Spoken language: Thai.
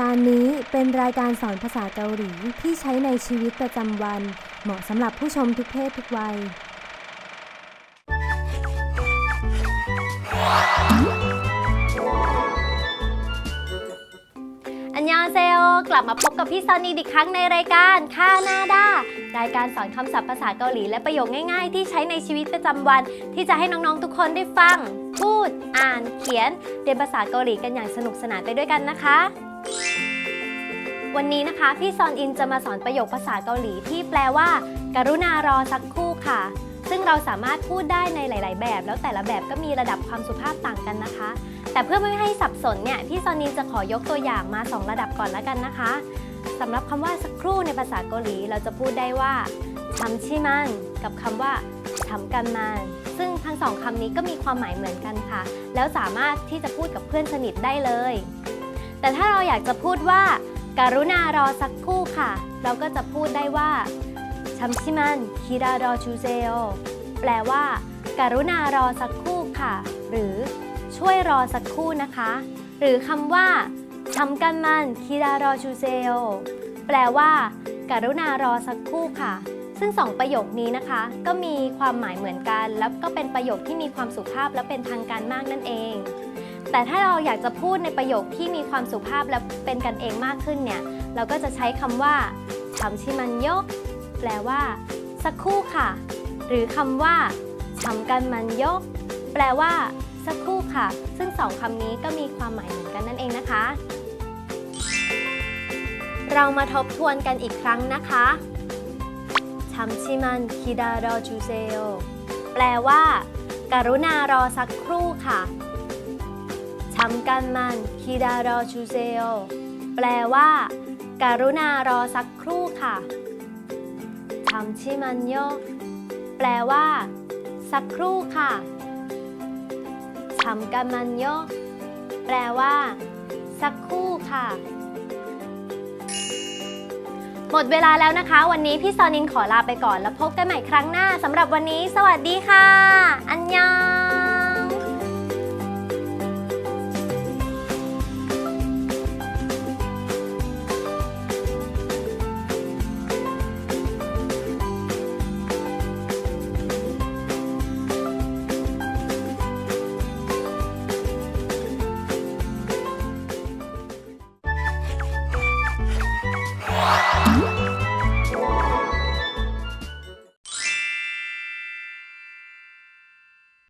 การนี้เป็นรายการสอนภาษาเกาหลีที่ใช้ในชีวิตประจำวัน เหมาะสำหรับผู้ชมทุกเพศทุกวัย อันยองเซโอกลับมาพบกับพี่ซอนนีอีกครั้งในรายการค่าหน้าด้ารายการสอนคำศัพท์ภาษาเกาหลีและประโยคง่ายๆ ที่ใช้ในชีวิตประจำวัน ที่จะให้น้องๆทุกคนได้ฟัง พูด อ่าน เขียนเรียนภาษาเกาหลีกันอย่างสนุกสนานไปด้วยกันนะคะ วันนี้นะคะพี่ซอนอินจะมาสอนประโยคภาษาเกาหลีที่แปลว่า กรุณารอสักครู่ค่ะ ซึ่งเราสามารถพูดได้ในหลาย ๆ แบบ แล้วแต่ละแบบก็มีระดับความสุภาพต่างกันนะคะ แต่เพื่อไม่ให้สับสนเนี่ยพี่ซอนอินจะขอยกตัวอย่างมา 2 ระดับก่อนแล้วกันนะคะสำหรับคำว่าสักครู่ในภาษาเกาหลี เราจะพูดได้ว่าทำชิมันกับคำว่าทำกันมานซึ่งทั้งสองคำนี้ก็มีความหมายเหมือนกันค่ะ แล้วสามารถที่จะพูดกับเพื่อนสนิทได้เลย แต่ถ้าเราอยากจะพูดว่าการุณารอสักครู่ค่ะ เราก็จะพูดได้ว่าชัมชิมันคิรารอชูเซโอแปลว่าการุณารอสักครู่ค่ะ หรือช่วยรอสักครู่นะคะ หรือคำว่าทำกันมันคิรารอชูเซโอแปลว่าการุณารอสักครู่ค่ะ ซึ่งสองประโยคนี้นะคะ ก็มีความหมายเหมือนกัน แล้วก็เป็นประโยคที่มีความสุภาพและเป็นทางการมากนั่นเอง แต่ถ้าเราอยากจะพูดในประโยคที่มีความสุภาพและเป็นกันเองมากขึ้นเนี่ย เราก็จะใช้คำว่าทำชิมันโยก แปลว่า สักครู่ค่ะ หรือคำว่าทำกันมันโยก แปลว่า สักครู่ค่ะ ซึ่งสองคำนี้ก็มีความหมายเหมือนกันนั่นเองนะคะ เรามาทบทวนกันอีกครั้งนะคะชัมชิมันคิดารอจูเซโอแปลว่าการุณารอสักครู่ค่ะ ชัมกันมันคิดารอจูเซโอแปลว่า การุณารอสักครู่ค่ะชัมชิมันโยแปลว่า สักครู่ค่ะทำกันมันโยแปลว่า สักครู่ค่ะ หมดเวลาแล้วนะคะ วันนี้พี่ซอนินขอลาไปก่อนแล้วพบกันใหม่ครั้งหน้าสำหรับวันนี้ สวัสดีค่ะ อันย่า